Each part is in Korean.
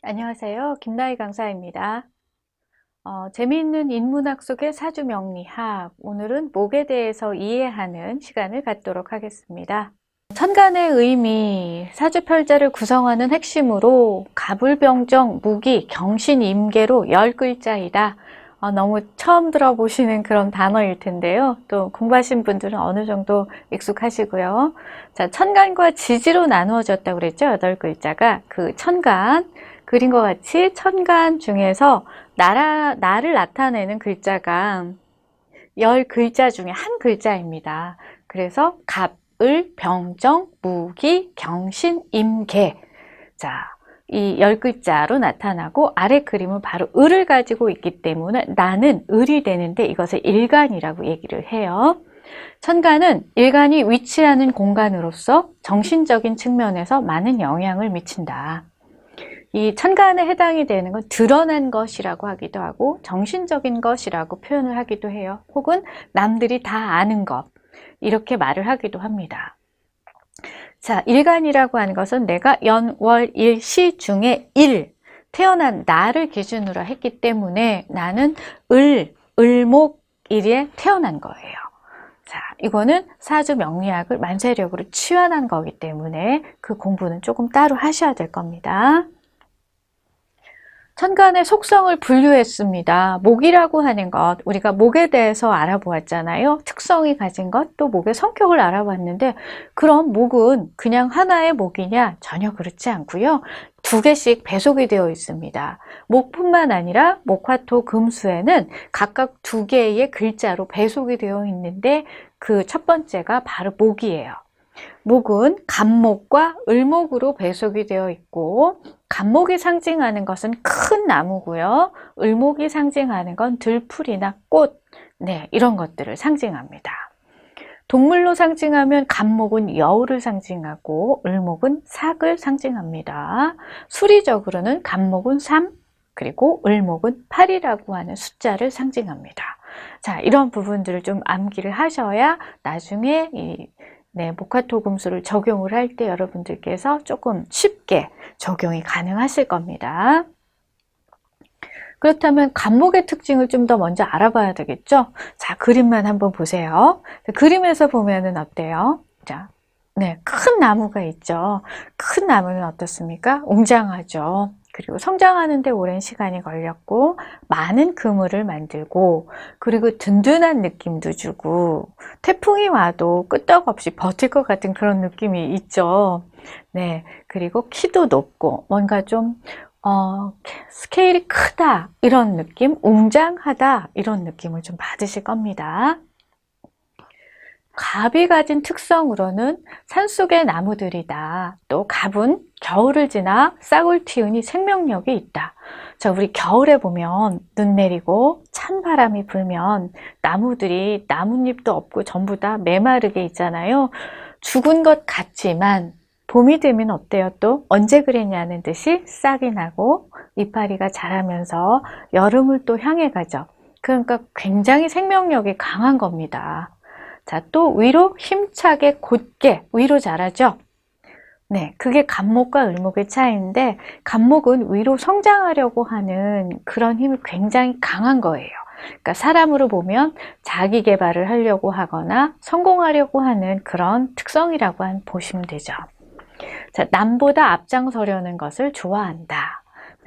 안녕하세요. 김나희 강사입니다. 어, 재미있는 인문학 속의 사주 명리학. 오늘은 목에 대해서 이해하는 시간을 갖도록 하겠습니다. 천간의 의미, 사주편자를 구성하는 핵심으로 가불병정, 무기, 경신, 임계로 열 글자이다. 어, 너무 처음 들어보시는 그런 단어일 텐데요. 또 공부하신 분들은 어느 정도 익숙하시고요. 자, 천간과 지지로 나누어졌다고 그랬죠. 여덟 글자가. 그 천간, 그림과 같이 천간 중에서 나라, 나를 나타내는 글자가 열 글자 중에 한 글자입니다. 그래서 갑, 을, 병정, 무기, 경신, 임계. 자, 이 열 글자로 나타나고 아래 그림은 바로 을을 가지고 있기 때문에 나는 을이 되는데 이것을 일간이라고 얘기를 해요. 천간은 일간이 위치하는 공간으로서 정신적인 측면에서 많은 영향을 미친다. 이 천간에 해당이 되는 건 드러난 것이라고 하기도 하고 정신적인 것이라고 표현을 하기도 해요. 혹은 남들이 다 아는 것. 이렇게 말을 하기도 합니다. 자, 일간이라고 하는 것은 내가 연, 월, 일, 시 중에 일, 태어난 나를 기준으로 했기 때문에 나는 을, 을목, 일에 태어난 거예요. 자, 이거는 사주 명리학을 만세력으로 치환한 거기 때문에 그 공부는 조금 따로 하셔야 될 겁니다. 천간의 속성을 분류했습니다. 목이라고 하는 것, 우리가 목에 대해서 알아보았잖아요. 특성이 가진 것, 또 목의 성격을 알아봤는데, 그럼 목은 그냥 하나의 목이냐? 전혀 그렇지 않고요. 두 개씩 배속이 되어 있습니다. 목뿐만 아니라 목화토 금수에는 각각 두 개의 글자로 배속이 되어 있는데, 그 첫 번째가 바로 목이에요. 목은 간목과 을목으로 배속이 되어 있고 간목이 상징하는 것은 큰 나무고요. 을목이 상징하는 건 들풀이나 꽃, 네, 이런 것들을 상징합니다. 동물로 상징하면 간목은 여우를 상징하고 을목은 삭을 상징합니다. 수리적으로는 간목은 3, 그리고 을목은 8이라고 하는 숫자를 상징합니다. 자, 이런 부분들을 좀 암기를 하셔야 나중에 이 네, 목화토금수를 적용을 할 때 여러분들께서 조금 쉽게 적용이 가능하실 겁니다. 그렇다면 간목의 특징을 좀 더 먼저 알아봐야 되겠죠? 자, 그림만 한번 보세요. 그림에서 보면은 어때요? 자, 네, 큰 나무가 있죠. 큰 나무는 어떻습니까? 웅장하죠. 그리고 성장하는데 오랜 시간이 걸렸고 많은 그물을 만들고 그리고 든든한 느낌도 주고 태풍이 와도 끄떡없이 버틸 것 같은 그런 느낌이 있죠. 네, 그리고 키도 높고 뭔가 좀 어, 스케일이 크다 이런 느낌, 웅장하다 이런 느낌을 좀 받으실 겁니다. 갑이 가진 특성으로는 산속의 나무들이다. 또 갑은 겨울을 지나 싹을 틔우니 생명력이 있다. 자, 우리 겨울에 보면 눈 내리고 찬 바람이 불면 나무들이 나뭇잎도 없고 전부 다 메마르게 있잖아요. 죽은 것 같지만 봄이 되면 어때요? 또 언제 그랬냐는 듯이 싹이 나고 이파리가 자라면서 여름을 또 향해 가죠. 그러니까 굉장히 생명력이 강한 겁니다. 자, 또 위로 힘차게 곧게 위로 자라죠. 네, 그게 간목과 을목의 차이인데 간목은 위로 성장하려고 하는 그런 힘이 굉장히 강한 거예요. 그러니까 사람으로 보면 자기 개발을 하려고 하거나 성공하려고 하는 그런 특성이라고 한 보시면 되죠. 자, 남보다 앞장서려는 것을 좋아한다.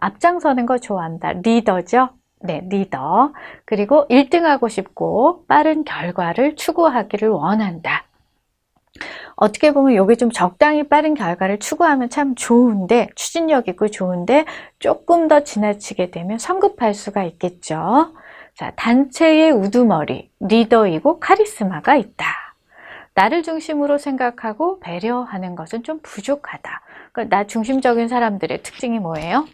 앞장서는 거 좋아한다. 리더죠. 네, 리더. 그리고 1등하고 싶고 빠른 결과를 추구하기를 원한다. 어떻게 보면 이게 좀 적당히 빠른 결과를 추구하면 참 좋은데 추진력 있고 좋은데 조금 더 지나치게 되면 성급할 수가 있겠죠. 자, 단체의 우두머리, 리더이고 카리스마가 있다. 나를 중심으로 생각하고 배려하는 것은 좀 부족하다. 그러니까 나 중심적인 사람들의 특징이 뭐예요?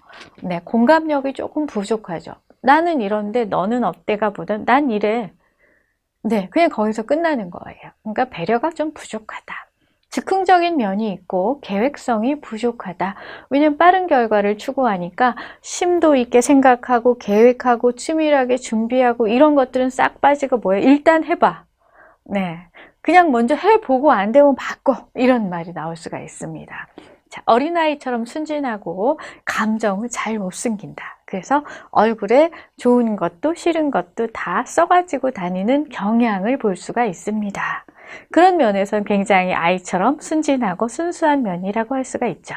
네, 공감력이 조금 부족하죠. 나는 이런데 너는 어때가 보단 난 이래. 네, 그냥 거기서 끝나는 거예요. 그러니까 배려가 좀 부족하다. 즉흥적인 면이 있고 계획성이 부족하다. 왜냐면 빠른 결과를 추구하니까 심도 있게 생각하고 계획하고 치밀하게 준비하고 이런 것들은 싹 빠지고 뭐예요? 일단 해봐. 네. 그냥 먼저 해보고 안 되면 바꿔. 이런 말이 나올 수가 있습니다. 자, 어린아이처럼 순진하고 감정을 잘 못 숨긴다. 그래서 얼굴에 좋은 것도 싫은 것도 다 써가지고 다니는 경향을 볼 수가 있습니다. 그런 면에서는 굉장히 아이처럼 순진하고 순수한 면이라고 할 수가 있죠.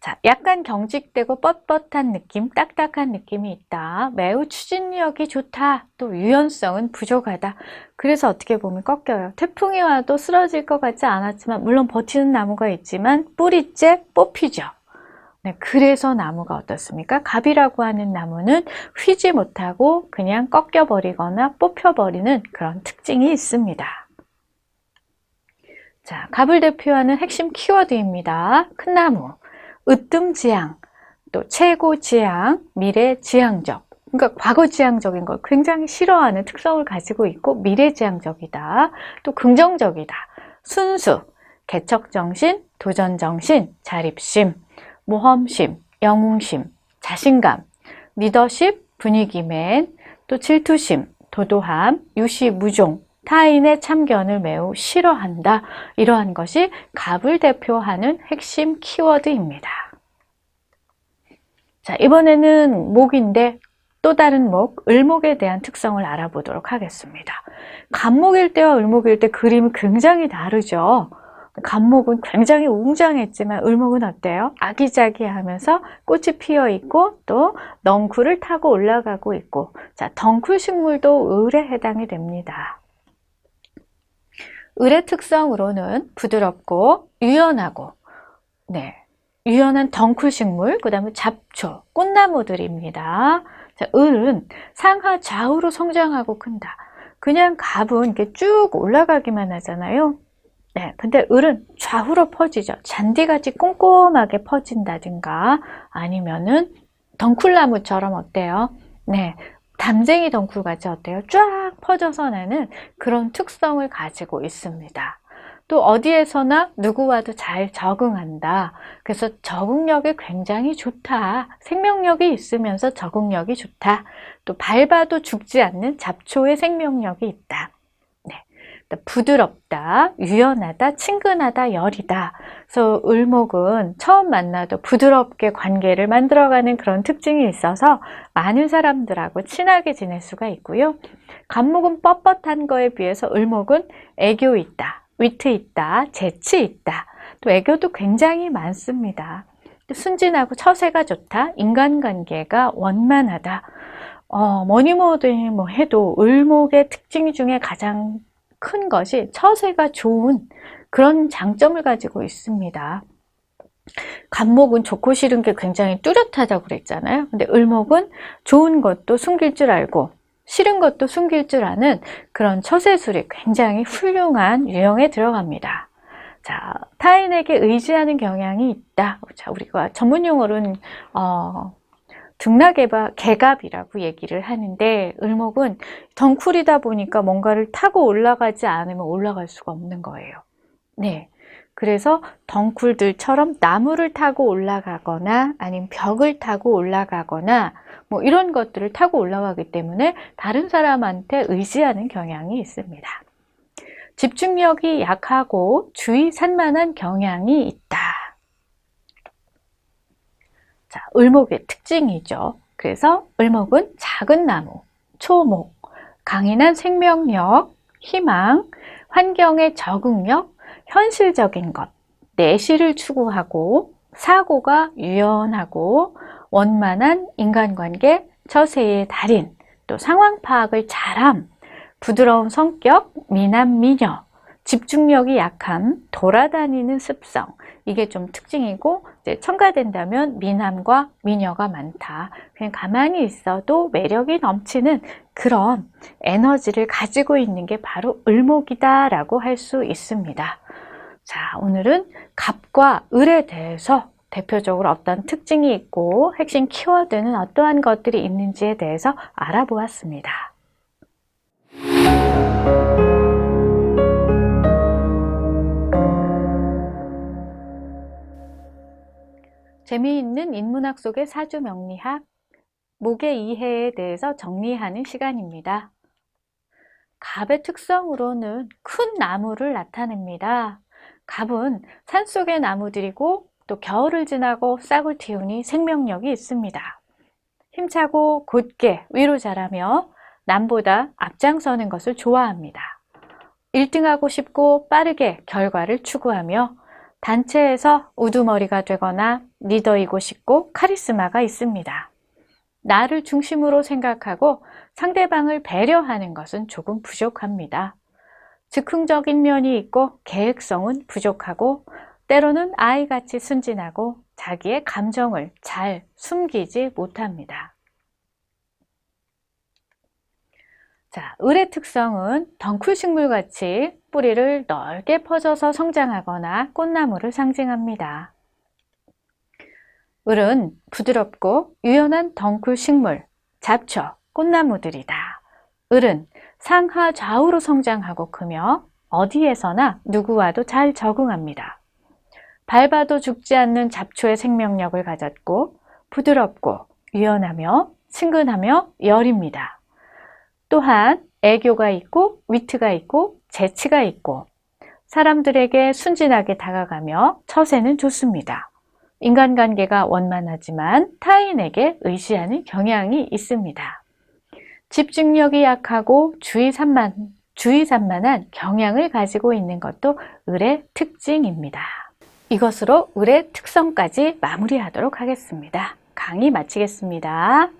자, 약간 경직되고 뻣뻣한 느낌, 딱딱한 느낌이 있다. 매우 추진력이 좋다. 또 유연성은 부족하다. 그래서 어떻게 보면 꺾여요. 태풍이 와도 쓰러질 것 같지 않았지만, 물론 버티는 나무가 있지만, 뿌리째 뽑히죠. 네, 그래서 나무가 어떻습니까? 갑이라고 하는 나무는 휘지 못하고 그냥 꺾여버리거나 뽑혀버리는 그런 특징이 있습니다. 자, 갑을 대표하는 핵심 키워드입니다. 큰 나무, 으뜸지향, 또 최고지향, 미래지향적. 그러니까 과거지향적인 걸 굉장히 싫어하는 특성을 가지고 있고 미래지향적이다. 또 긍정적이다. 순수, 개척정신, 도전정신, 자립심, 모험심, 영웅심, 자신감, 리더십, 분위기맨, 또 질투심, 도도함, 유시 무종, 타인의 참견을 매우 싫어한다. 이러한 것이 갑을 대표하는 핵심 키워드입니다. 자, 이번에는 목인데 또 다른 목, 을목에 대한 특성을 알아보도록 하겠습니다. 갑목일 때와 을목일 때 그림이 굉장히 다르죠. 갑목은 굉장히 웅장했지만 을목은 어때요? 아기자기하면서 꽃이 피어 있고 또 넝쿨을 타고 올라가고 있고 자 덩쿨 식물도 을에 해당이 됩니다. 을의 특성으로는 부드럽고 유연하고 네 유연한 덩쿨 식물 그 다음에 잡초 꽃나무들입니다. 자, 을은 상하 좌우로 성장하고 큰다. 그냥 갑은 이렇게 쭉 올라가기만 하잖아요. 네, 근데 을은 좌우로 퍼지죠. 잔디같이 꼼꼼하게 퍼진다든가 아니면은 덩쿨나무처럼 어때요? 네, 담쟁이 덩쿨같이 어때요? 쫙 퍼져서 나는 그런 특성을 가지고 있습니다. 또 어디에서나 누구와도 잘 적응한다. 그래서 적응력이 굉장히 좋다. 생명력이 있으면서 적응력이 좋다. 또 밟아도 죽지 않는 잡초의 생명력이 있다. 부드럽다, 유연하다, 친근하다, 열이다. 그래서 을목은 처음 만나도 부드럽게 관계를 만들어가는 그런 특징이 있어서 많은 사람들하고 친하게 지낼 수가 있고요. 간목은 뻣뻣한 거에 비해서 을목은 애교 있다, 위트 있다, 재치 있다. 또 애교도 굉장히 많습니다. 순진하고 처세가 좋다, 인간관계가 원만하다. 어, 뭐니 뭐니 뭐 해도 을목의 특징 중에 가장 큰 것이 처세가 좋은 그런 장점을 가지고 있습니다. 간목은 좋고 싫은 게 굉장히 뚜렷하다고 그랬잖아요. 근데 을목은 좋은 것도 숨길 줄 알고 싫은 것도 숨길 줄 아는 그런 처세술이 굉장히 훌륭한 유형에 들어갑니다. 자, 타인에게 의지하는 경향이 있다. 자, 우리가 전문 용어로는 어, 등락개바 개갑이라고 얘기를 하는데 을목은 덩쿨이다 보니까 뭔가를 타고 올라가지 않으면 올라갈 수가 없는 거예요. 네. 그래서 덩쿨들처럼 나무를 타고 올라가거나 아니면 벽을 타고 올라가거나 뭐 이런 것들을 타고 올라가기 때문에 다른 사람한테 의지하는 경향이 있습니다. 집중력이 약하고 주의 산만한 경향이 있다. 자, 을목의 특징이죠. 그래서 을목은 작은 나무, 초목, 강인한 생명력, 희망, 환경의 적응력, 현실적인 것, 내실을 추구하고 사고가 유연하고 원만한 인간관계, 처세의 달인, 또 상황 파악을 잘함, 부드러운 성격, 미남 미녀, 집중력이 약함, 돌아다니는 습성, 이게 좀 특징이고 이제 첨가된다면 미남과 미녀가 많다. 그냥 가만히 있어도 매력이 넘치는 그런 에너지를 가지고 있는 게 바로 을목이다라고 할 수 있습니다. 자, 오늘은 갑과 을에 대해서 대표적으로 어떤 특징이 있고 핵심 키워드는 어떠한 것들이 있는지에 대해서 알아보았습니다. 재미있는 인문학 속의 사주 명리학, 목의 이해에 대해서 정리하는 시간입니다. 갑의 특성으로는 큰 나무를 나타냅니다. 갑은 산속의 나무들이고 또 겨울을 지나고 싹을 틔우니 생명력이 있습니다. 힘차고 곧게 위로 자라며 남보다 앞장서는 것을 좋아합니다. 1등하고 싶고 빠르게 결과를 추구하며 단체에서 우두머리가 되거나 리더이고 싶고 카리스마가 있습니다. 나를 중심으로 생각하고 상대방을 배려하는 것은 조금 부족합니다. 즉흥적인 면이 있고 계획성은 부족하고 때로는 아이같이 순진하고 자기의 감정을 잘 숨기지 못합니다. 자, 을의 특성은 덩쿨 식물같이 뿌리를 넓게 퍼져서 성장하거나 꽃나무를 상징합니다. 을은 부드럽고 유연한 덩쿨 식물, 잡초, 꽃나무들이다. 을은 상하 좌우로 성장하고 크며 어디에서나 누구와도 잘 적응합니다. 밟아도 죽지 않는 잡초의 생명력을 가졌고 부드럽고 유연하며 친근하며 열입니다. 또한 애교가 있고 위트가 있고 재치가 있고 사람들에게 순진하게 다가가며 처세는 좋습니다. 인간관계가 원만하지만 타인에게 의지하는 경향이 있습니다. 집중력이 약하고 주의 산만, 주의 산만한 경향을 가지고 있는 것도 을의 특징입니다. 이것으로 을의 특성까지 마무리하도록 하겠습니다. 강의 마치겠습니다.